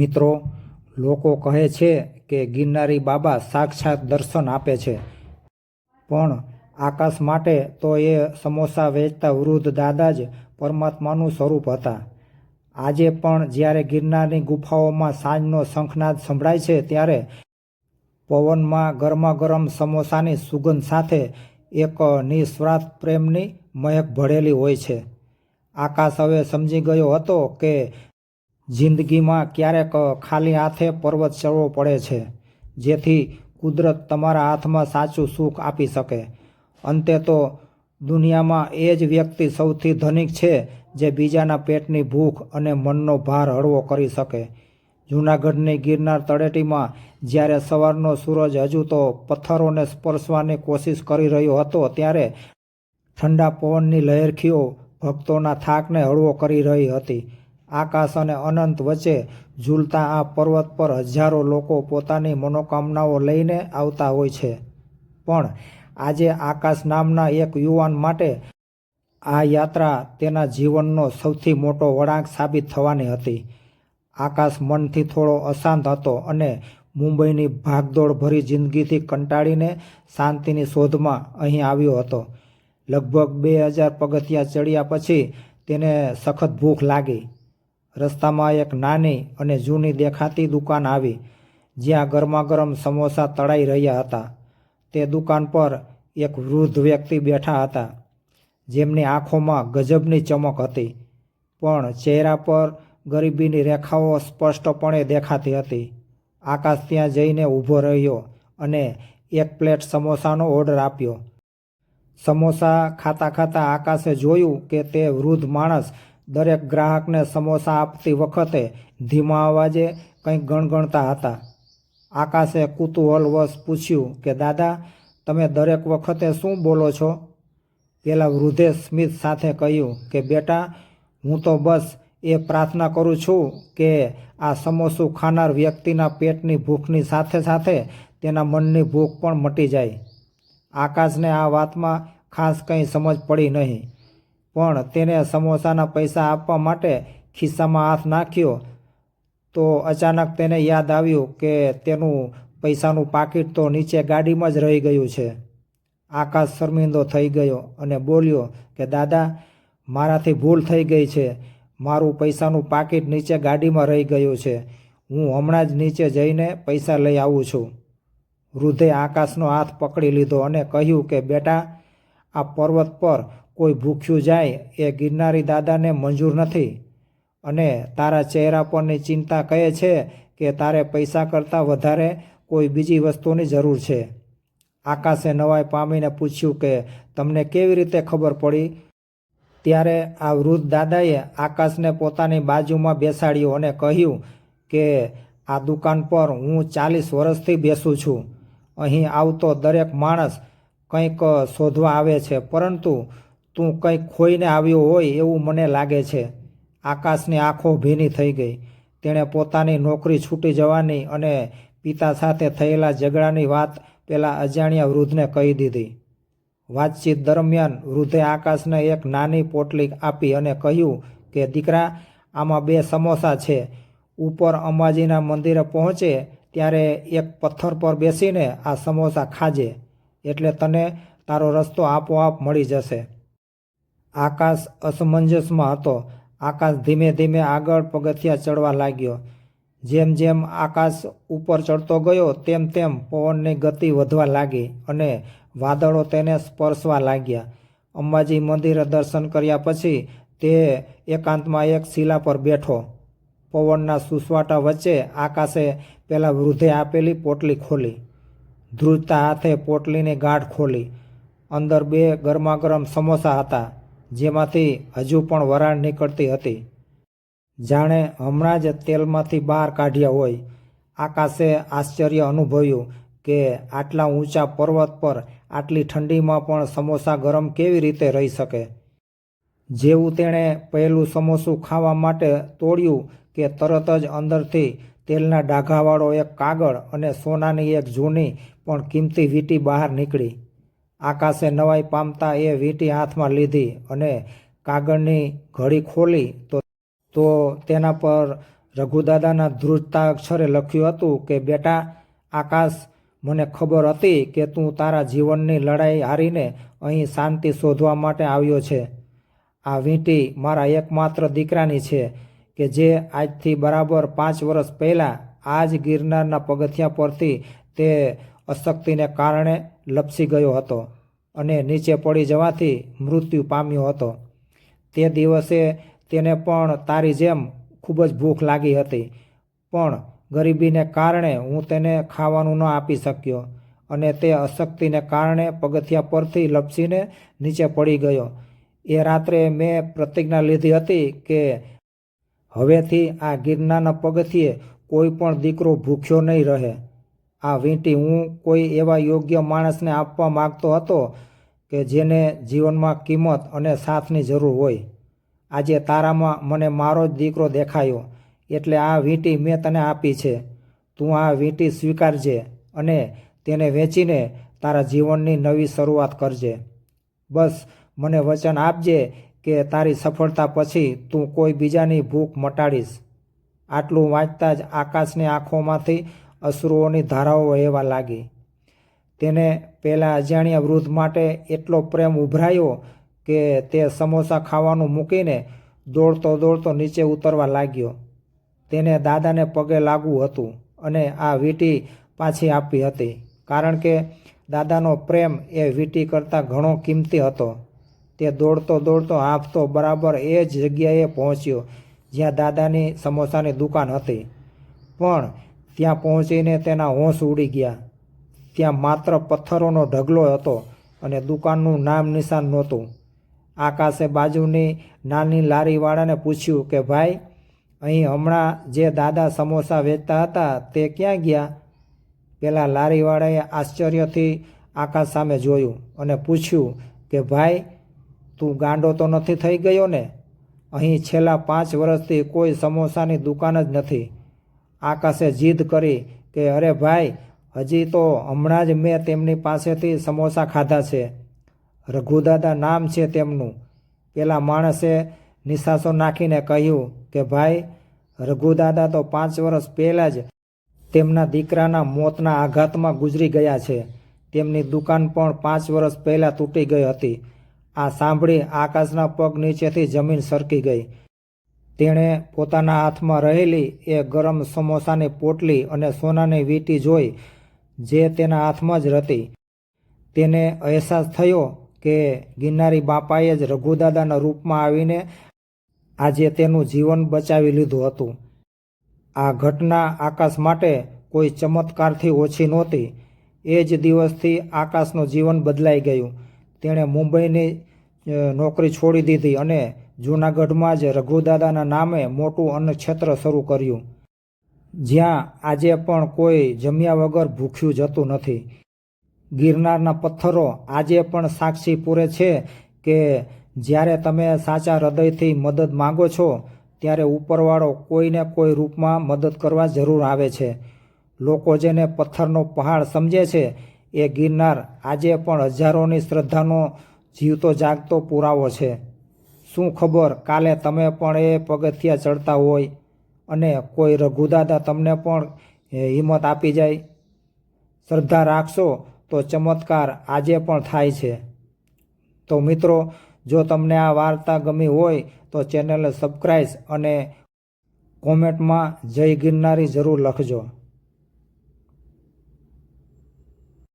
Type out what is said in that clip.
મિત્રો, લોકો કહે છે કે ગિરનારી બાબા સાક્ષાત દર્શન આપે છે. પણ આકાશ માટે તો એ સમોસા વેચતા વૃદ્ધ દાદા જ પરમાત્માનું સ્વરૂપ હતા. આજે પણ જ્યારે ગિરનારની ગુફાઓમાં સાંજનો શંખનાદ સંભળાય છે, ત્યારે પવનમાં ગરમા ગરમ સમોસાની સુગંધ સાથે એક નિસ્વાર્થ પ્રેમની મહેક ભળેલી હોય છે. આકાશ હવે સમજી ગયો હતો કે જિંદગીમાં ક્યારેક ખાલી હાથે પર્વત ચડવો પડે છે, જેથી કુદરત તમારા હાથમાં સાચું સુખ આપી શકે. અંતે તો દુનિયામાં એ જ વ્યક્તિ સૌથી ધનિક છે જે બીજાના પેટની ભૂખ અને મનનો ભાર હળવો કરી શકે. જૂનાગઢની ગિરનાર તળેટીમાં જ્યારે સવારનો સૂરજ હજુ તો પથ્થરોને સ્પર્શવાની કોશિશ કરી રહ્યો હતો, ત્યારે ઠંડા પવનની લહેરખીઓ ભક્તોના થાકને હળવો કરી રહી હતી. આકાશ અને અનંત વચ્ચે ઝૂલતા આ પર્વત પર હજારો લોકો પોતાની મનોકામનાઓ લઈને આવતા હોય છે. પણ આજે આકાશ નામના એક યુવાન માટે આ યાત્રા તેના જીવનનો સૌથી મોટો વળાંક સાબિત થવાની હતી. આકાશ મનથી થોડો અશાંત હતો અને મુંબઈની ભાગદોડ ભરી જિંદગીથી કંટાળીને શાંતિની શોધમાં અહીં આવ્યો હતો. લગભગ બે હજાર પગથિયા ચડ્યા પછી તેને સખત ભૂખ લાગી. રસ્તામાં એક નાની અને જૂની દેખાતી દુકાન આવી, જ્યાં ગરમાગરમ સમોસા તળાઈ રહ્યા હતા. તે દુકાન પર એક વૃદ્ધ વ્યક્તિ બેઠા હતા, જેમની આંખોમાં ગજબની ચમક હતી, પણ ચહેરા પર ગરીબીની રેખાઓ સ્પષ્ટપણે દેખાતી હતી. આકાશ ત્યાં જઈને ઊભો રહ્યો અને એક પ્લેટ સમોસાનો ઓર્ડર આપ્યો. સમોસા ખાતા ખાતા આકાશે જોયું કે તે વૃદ્ધ માણસ દરેક ગ્રાહકને સમોસા આપતી વખતે ધીમા અવાજે કંઈક ગણગણતા હતા. આકાશે કુતૂહલવશ પૂછ્યું કે, દાદા, તમે દરેક વખતે શું બોલો છો? પેલા વૃદ્ધે સ્મિત સાથે કહ્યું કે, બેટા, હું તો બસ એ પ્રાર્થના કરું છું કે આ સમોસું ખાનાર વ્યક્તિના પેટની ભૂખની સાથે સાથે તેના મનની ભૂખ પણ મટી જાય. આકાશને આ વાતમાં ખાસ કંઈ સમજ પડી નહીં. પણ તેને સમોસાના પૈસા આપવા માટે ખિસ્સામાં હાથ નાખ્યો. તો અચાનક તેને યાદ આવ્યું કે તેનું પૈસાનું પાકીટ તો નીચે ગાડીમાં જ રહી ગયું છે. આકાશ શર્મિંદો થઈ ગયો અને બોલ્યો કે, દાદા, મારાથી ભૂલ થઈ ગઈ છે. મારું પૈસાનું પાકીટ નીચે ગાડીમાં રહી ગયું છે. હું હમણાં જ નીચે જઈને પૈસા લઈ આવું છું. વૃદ્ધે આકાશનો હાથ પકડી લીધો અને કહ્યું કે, બેટા, આ પર્વત પર કોઈ ભૂખ્યું જાય એ ગિરનારી દાદાને મંજૂર નથી. અને તારા ચહેરા પરની ચિંતા કહે છે કે તારે પૈસા કરતાં વધારે કોઈ બીજી વસ્તુની જરૂર છે. આકાશે નવાઈ પામીને પૂછ્યું કે, તમને કેવી રીતે ખબર પડી? ત્યારે આ વૃદ્ધ દાદાએ આકાશને પોતાની બાજુમાં બેસાડ્યો અને કહ્યું કે, આ દુકાન પર હું ચાલીસ વર્ષથી બેસું છું. અહીં આવતો દરેક માણસ કંઈક શોધવા આવે છે, પરંતુ તું કંઈ ખોઈને આવ્યો હોય એવું મને લાગે છે. આકાશની આંખો ભીની થઈ ગઈ. તેણે પોતાની નોકરી છૂટી જવાની અને પિતા સાથે થયેલા ઝઘડાની વાત પેલા અજાણ્યા વૃદ્ધને કહી દીધી. વાતચીત દરમિયાન વૃદ્ધે આકાશને એક નાની પોટલી આપી અને કહ્યું કે, દીકરા, આમાં બે સમોસા છે. ઉપર અંબાજીના મંદિરે પહોંચે, ત્યારે એક પથ્થર પર બેસીને આ સમોસા ખાજે, એટલે તને તારો રસ્તો આપોઆપ મળી જશે. આકાશ અસમંજસમાં હતો. આકાશ ધીમે ધીમે આગળ પગથિયા ચડવા લાગ્યો. જેમ જેમ આકાશ ઉપર ચડતો ગયો, તેમ તેમ પવનની ગતિ વધવા લાગી અને વાદળો તેને સ્પર્શવા લાગ્યા. અંબાજી મંદિરે દર્શન કર્યા પછી તે એકાંતમાં એક શિલા પર બેઠો. પવનના સુસવાટા વચ્ચે આકાશે પેલા વૃદ્ધે આપેલી પોટલી ખોલી. ધ્રુજતા હાથે પોટલીની ગાંઠ ખોલી. અંદર બે ગરમાગરમ સમોસા હતા. જેમાંથી હજુ પણ વરાળ નીકળતી હતી. જાણે હમણાં જ તેલમાંથી બહાર કાઢ્યા હોય. આકાશે આશ્ચર્ય અનુભવ્યું કે આટલા ઊંચા પર્વત પર આટલી ઠંડીમાં પણ સમોસા ગરમ કેવી રીતે રહી શકે? જેવું તેણે પહેલું સમોસું ખાવા માટે તોડ્યું કે તરત જ અંદરથી તેલના ડાઘાવાળો એક કાગળ અને સોનાની એક જૂની પણ કિંમતી વીંટી બહાર નીકળી. આકાશે નવાઈ પામતા એ વીંટી હાથમાં લીધી અને કાગળની ઘડી ખોલી તો તો તેના પર રઘુદાદાના ધ્રુજતા અક્ષરે લખ્યું હતું કે, બેટા, આકાશ, મને ખબર હતી કે તું તારા જીવનની લડાઈ હારીને અહીં શાંતિ શોધવા માટે આવ્યો છે. આ વીંટી મારા એકમાત્ર દીકરાની છે કે જે આજથી બરાબર પાંચ વર્ષ પહેલાં આ જ ગિરનારના પગથિયા પરથી તે અશક્તિને કારણે લપસી ગયો હતો અને નીચે પડી જવાથી મૃત્યુ પામ્યો હતો. તે દિવસે તેને પણ તારી જેમ ખૂબ જ ભૂખ લાગી હતી, પણ ગરીબીને કારણે હું તેને ખાવાનું ન આપી શક્યો અને તે અશક્તિને કારણે પગથિયા પરથી લપસીને નીચે પડી ગયો. એ રાત્રે મેં પ્રતિજ્ઞા લીધી હતી કે હવેથી આ ગિરનારના પગથિયે કોઈ પણ દીકરો ભૂખ્યો નહીં રહે. આ વીંટી હું કોઈ એવા યોગ્ય માણસને આપવા માગતો હતો કે જેને જીવનમાં કિંમત અને સાથની જરૂર હોય. આજે તારામાં મને મારો જ દીકરો દેખાયો, એટલે આ વીંટી મેં તને આપી છે. તું આ વીંટી સ્વીકારજે અને તેને વેચીને તારા જીવનની નવી શરૂઆત કરજે. બસ, મને વચન આપજે કે તારી સફળતા પછી તું કોઈ બીજાની ભૂખ મટાડીશ. આટલું વાંચતા જ આકાશની આંખોમાંથી અશ્રુઓની ધારાઓ વહેવા લાગી. તેને પહેલાં અજાણ્યા વૃદ્ધ માટે એટલો પ્રેમ ઉભરાયો કે તે સમોસા ખાવાનું મૂકીને દોડતો દોડતો નીચે ઉતરવા લાગ્યો. તેને દાદાને પગે લાગવું હતું અને આ વીંટી પાછી આપી હતી, કારણ કે દાદાનો પ્રેમ એ વીંટી કરતાં ઘણો કિંમતી હતો. તે દોડતો દોડતો હાંફતો બરાબર એ જ જગ્યાએ પહોંચ્યો જ્યાં દાદાની સમોસાની દુકાન હતી. પણ ત્યાં પહોંચીને તેના હોંશ ઉડી ગયા. ત્યાં માત્ર પથ્થરોનો ઢગલો હતો અને દુકાનનું નામ નિશાન નહોતું. આકાશે બાજુની નાની લારીવાળાને પૂછ્યું કે, ભાઈ, અહીં હમણાં જે દાદા સમોસા વેચતા હતા તે ક્યાં ગયા? પેલા લારીવાળાએ આશ્ચર્યથી આકાશ સામે જોયું અને પૂછ્યું કે, ભાઈ, તું ગાંડો તો નથી થઈ ગયો ને? અહીં છેલ્લા પાંચ વર્ષથી કોઈ સમોસાની દુકાન જ નથી. આકાશે જીદ કરી કે, અરે ભાઈ, હજી તો હમણાં જ મેં તેમની પાસેથી સમોસા ખાધા છે. રઘુદાદા નામ છે તેમનું. પેલા માણસે નિશાસો નાખીને કહ્યું કે, ભાઈ, રઘુદાદા તો પાંચ વર્ષ પહેલાં જ તેમના દીકરાના મોતના આઘાતમાં ગુજરી ગયા છે. તેમની દુકાન પણ પાંચ વર્ષ પહેલાં તૂટી ગઈ હતી. આ સાંભળી આકાશના પગ નીચેથી જમીન સરકી ગઈ. તેણે પોતાના હાથમાં રહેલી એ ગરમ સમોસાની પોટલી અને સોનાની વીંટી જોઈ, જે તેના હાથમાં જ હતી. તેને અહેસાસ થયો કે ગિરનારી બાપાએ જ રઘુદાદાના રૂપમાં આવીને આજે તેનું જીવન બચાવી લીધું હતું. આ ઘટના આકાશ માટે કોઈ ચમત્કારથી ઓછી નહોતી. એ જ દિવસથી આકાશનું જીવન બદલાઈ ગયું. તેણે મુંબઈની નોકરી છોડી દીધી અને જૂનાગઢમાં જ રઘુદાદાના નામે મોટું અન્નક્ષેત્ર શરૂ કર્યું. જ્યાં આજે પણ કોઈ જમ્યા વગર ભૂખ્યું જતું નથી. ગિરનારના પથ્થરો આજે પણ સાક્ષી પૂરે છે કે જ્યારે તમે સાચા હૃદયથી મદદ માગો છો, ત્યારે ઉપરવાળો કોઈને કોઈ રૂપમાં મદદ કરવા જરૂર આવે છે. લોકો જેને પથ્થરનો પહાડ સમજે છે, એ ગિરનાર આજે પણ હજારોની શ્રદ્ધાનો જીવતો જાગતો પુરાવો છે. શું ખબર કાલે તમે પણ એ પગથિયા ચડતા હોય અને કોઈ રઘુદાદા તમને પણ હિંમત આપી જાય? શ્રદ્ધા રાખશો તો ચમત્કાર આજે પણ થાય છે. તો મિત્રો, જો તમને આ વાર્તા ગમી હોય તો ચેનલને સબસ્ક્રાઈબ અને કોમેન્ટમાં જય ગિરનારી જરૂર લખજો.